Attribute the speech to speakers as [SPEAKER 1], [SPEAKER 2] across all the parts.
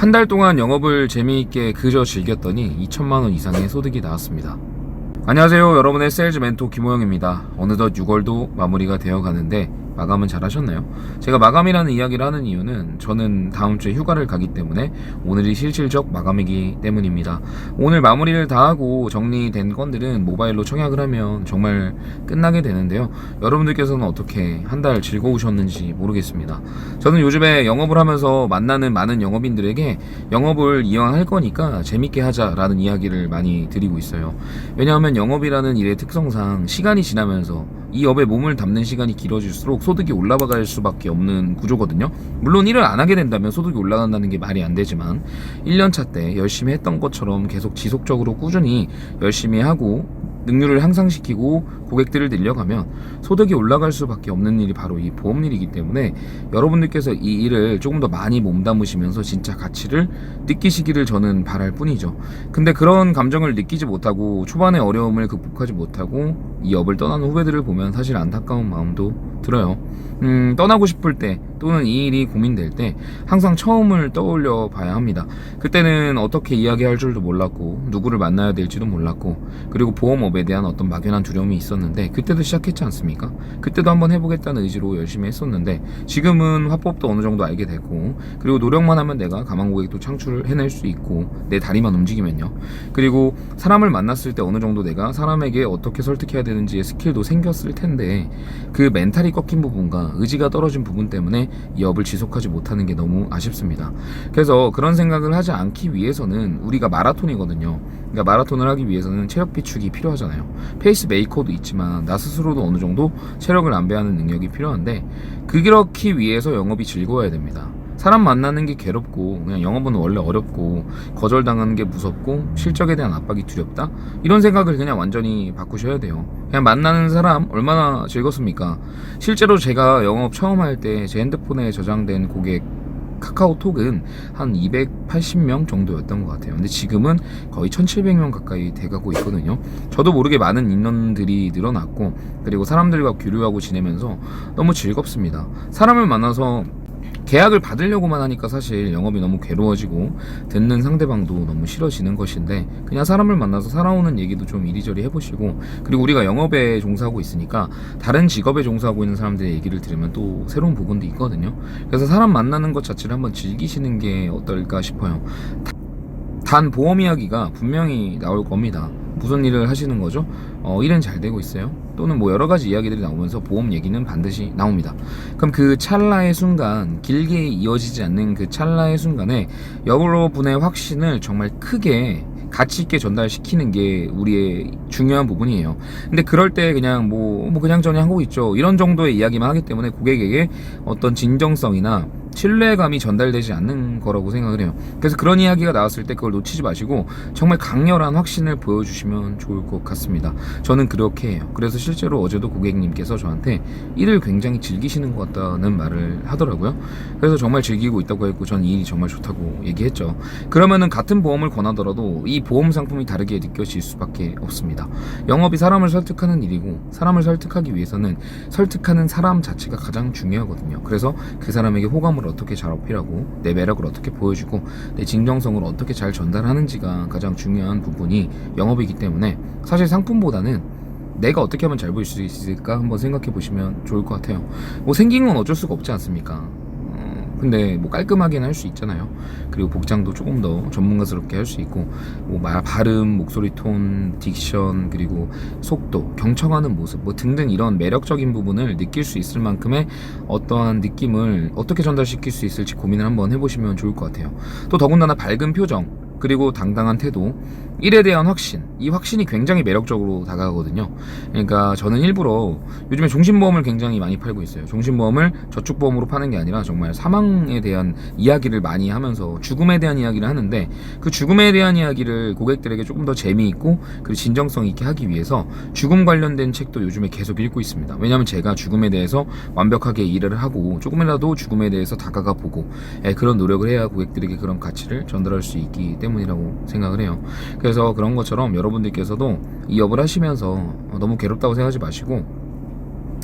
[SPEAKER 1] 한 달 동안 영업을 재미있게 그저 즐겼더니 2천만 원 이상의 소득이 나왔습니다. 안녕하세요. 여러분의 세일즈 멘토 김호영입니다. 어느덧 6월도 마무리가 되어 가는데 마감은 잘 하셨나요? 제가 마감이라는 이야기를 하는 이유는 저는 다음 주에 휴가를 가기 때문에 오늘이 실질적 마감이기 때문입니다. 오늘 마무리를 다 하고 정리된 건들은 모바일로 청약을 하면 정말 끝나게 되는데요. 여러분들께서는 어떻게 한 달 즐거우셨는지 모르겠습니다. 저는 요즘에 영업을 하면서 만나는 많은 영업인들에게 영업을 이왕 할 거니까 재밌게 하자라는 이야기를 많이 드리고 있어요. 왜냐하면 영업이라는 일의 특성상 시간이 지나면서 이 업에 몸을 담는 시간이 길어질수록 소득이 올라갈 수밖에 없는 구조거든요. 물론 일을 안 하게 된다면 소득이 올라간다는 게 말이 안 되지만 1년차 때 열심히 했던 것처럼 계속 지속적으로 꾸준히 열심히 하고 능률을 향상시키고 고객들을 늘려가면 소득이 올라갈 수밖에 없는 일이 바로 이 보험 일이기 때문에 여러분들께서 이 일을 조금 더 많이 몸담으시면서 진짜 가치를 느끼시기를 저는 바랄 뿐이죠. 근데 그런 감정을 느끼지 못하고 초반에 어려움을 극복하지 못하고 이 업을 떠나는 후배들을 보면 사실 안타까운 마음도 들어요. 음, 떠나고 싶을 때 또는 이 일이 고민될 때 항상 처음을 떠올려 봐야 합니다. 그때는 어떻게 이야기할 줄도 몰랐고 누구를 만나야 될지도 몰랐고 그리고 보험 업에 대한 어떤 막연한 두려움이 있었는데 그때도 시작했지 않습니까? 그때도 한번 해보겠다는 의지로 열심히 했었는데 지금은 화법도 어느 정도 알게 되고 그리고 노력만 하면 내가 가망 고객도 창출을 해낼 수 있고 내 다리만 움직이면요. 그리고 사람을 만났을 때 어느 정도 내가 사람에게 어떻게 설득해야 되는지의 스킬도 생겼을 텐데 그 멘탈이 꺾인 부분과 의지가 떨어진 부분 때문에 이 업을 지속하지 못하는 게 너무 아쉽습니다. 그래서 그런 생각을 하지 않기 위해서는 우리가 마라톤이거든요. 그러니까 마라톤을 하기 위해서는 체력 비축이 필요하잖아요. 페이스 메이커도 있지만 나 스스로도 어느 정도 체력을 안배하는 능력이 필요한데 그렇기 위해서 영업이 즐거워야 됩니다. 사람 만나는 게 괴롭고 그냥 영업은 원래 어렵고 거절당하는 게 무섭고 실적에 대한 압박이 두렵다 이런 생각을 그냥 완전히 바꾸셔야 돼요 그냥 만나는 사람 얼마나 즐겁습니까 실제로 제가 영업 처음 할 때 제 핸드폰에 저장된 고객 카카오톡은 한 280명 정도였던 것 같아요. 근데 지금은 거의 1700명 가까이 돼가고 있거든요. 저도 모르게 많은 인원들이 늘어났고, 그리고 사람들과 교류하고 지내면서 너무 즐겁습니다. 사람을 만나서 계약을 받으려고만 하니까 사실 영업이 너무 괴로워지고 듣는 상대방도 너무 싫어지는 것인데 그냥 사람을 만나서 살아오는 얘기도 좀 이리저리 해보시고 그리고 우리가 영업에 종사하고 있으니까 다른 직업에 종사하고 있는 사람들의 얘기를 들으면 또 새로운 부분도 있거든요 그래서 사람 만나는 것 자체를 한번 즐기시는 게 어떨까 싶어요 단 보험 이야기가 분명히 나올 겁니다. 무슨 일을 하시는 거죠? 어, 일은 잘 되고 있어요? 또는 뭐 여러 가지 이야기들이 나오면서 보험 얘기는 반드시 나옵니다. 그럼 그 찰나의 순간, 길게 이어지지 않는 그 찰나의 순간에 여러분의 확신을 정말 크게 가치 있게 전달시키는 게 우리의 중요한 부분이에요. 근데 그럴 때 그냥 뭐, 뭐 그냥 저냥 하고 있죠. 이런 정도의 이야기만 하기 때문에 고객에게 어떤 진정성이나 신뢰감이 전달되지 않는 거라고 생각을 해요. 그래서 그런 이야기가 나왔을 때 그걸 놓치지 마시고 정말 강렬한 확신을 보여주시면 좋을 것 같습니다. 저는 그렇게 해요. 그래서 실제로 어제도 고객님께서 저한테 일을 굉장히 즐기시는 것 같다는 말을 하더라고요. 그래서 정말 즐기고 있다고 했고 전 이 일이 정말 좋다고 얘기했죠. 그러면은 같은 보험을 권하더라도 이 보험 상품이 다르게 느껴질 수밖에 없습니다. 영업이 사람을 설득하는 일이고 사람을 설득하기 위해서는 설득하는 사람 자체가 가장 중요하거든요. 그래서 그 사람에게 호감을 어떻게 잘 어필하고 내 매력을 어떻게 보여주고 내 진정성을 어떻게 잘 전달하는지가 가장 중요한 부분이 영업이기 때문에 사실 상품보다는 내가 어떻게 하면 잘 보일 수 있을까 한번 생각해 보시면 좋을 것 같아요. 뭐 생긴 건 어쩔 수가 없지 않습니까? 어, 근데 뭐 깔끔하게는 할 수 있잖아요. 그리고 복장도 조금 더 전문가스럽게 할 수 있고 뭐 말, 발음, 목소리 톤, 딕션 그리고 속도, 경청하는 모습 뭐 등등 이런 매력적인 부분을 느낄 수 있을 만큼의 어떠한 느낌을 어떻게 전달시킬 수 있을지 고민을 한번 해보시면 좋을 것 같아요. 또 더군다나 밝은 표정 그리고 당당한 태도, 일에 대한 확신, 이 확신이 굉장히 매력적으로 다가가거든요. 그러니까 저는 일부러 요즘에 종신보험을 굉장히 많이 팔고 있어요. 종신보험을 저축보험으로 파는 게 아니라 정말 사망에 대한 이야기를 많이 하면서 죽음에 대한 이야기를 하는데 그 죽음에 대한 이야기를 고객들에게 조금 더 재미있고 그리고 진정성 있게 하기 위해서 죽음 관련된 책도 요즘에 계속 읽고 있습니다. 왜냐하면 제가 죽음에 대해서 완벽하게 이해를 하고 조금이라도 죽음에 대해서 다가가 보고 예, 그런 노력을 해야 고객들에게 그런 가치를 전달할 수 있기 때문 이라고 생각을 해요. 그래서 그런 것처럼 여러분들께서도 이 업을 하시면서 어, 너무 괴롭다고 생각하지 마시고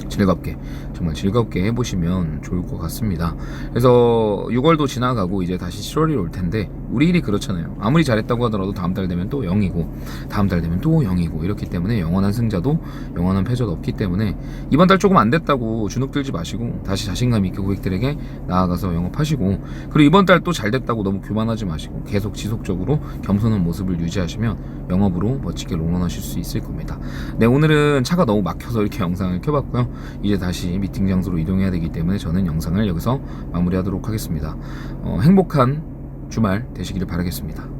[SPEAKER 1] 즐겁게 정말 즐겁게 해보시면 좋을 것 같습니다. 그래서 6월도 지나가고 이제 다시 7월이 올 텐데 우리 일이 그렇잖아요. 아무리 잘했다고 하더라도 다음 달 되면 또 0이고 다음 달 되면 또 0이고 이렇기 때문에 영원한 승자도 영원한 패자도 없기 때문에 이번 달 조금 안 됐다고 주눅 들지 마시고 다시 자신감 있게 고객들에게 나아가서 영업하시고 그리고 이번 달 또 잘 됐다고 너무 교만하지 마시고 계속 지속적으로 겸손한 모습을 유지하시면 영업으로 멋지게 롱런하실 수 있을 겁니다. 네 오늘은 차가 너무 막혀서 이렇게 영상을 켜봤고요. 이제 다시 미팅 장소로 이동해야 되기 때문에 저는 영상을 여기서 마무리하도록 하겠습니다. 어, 행복한 주말 되시기를 바라겠습니다.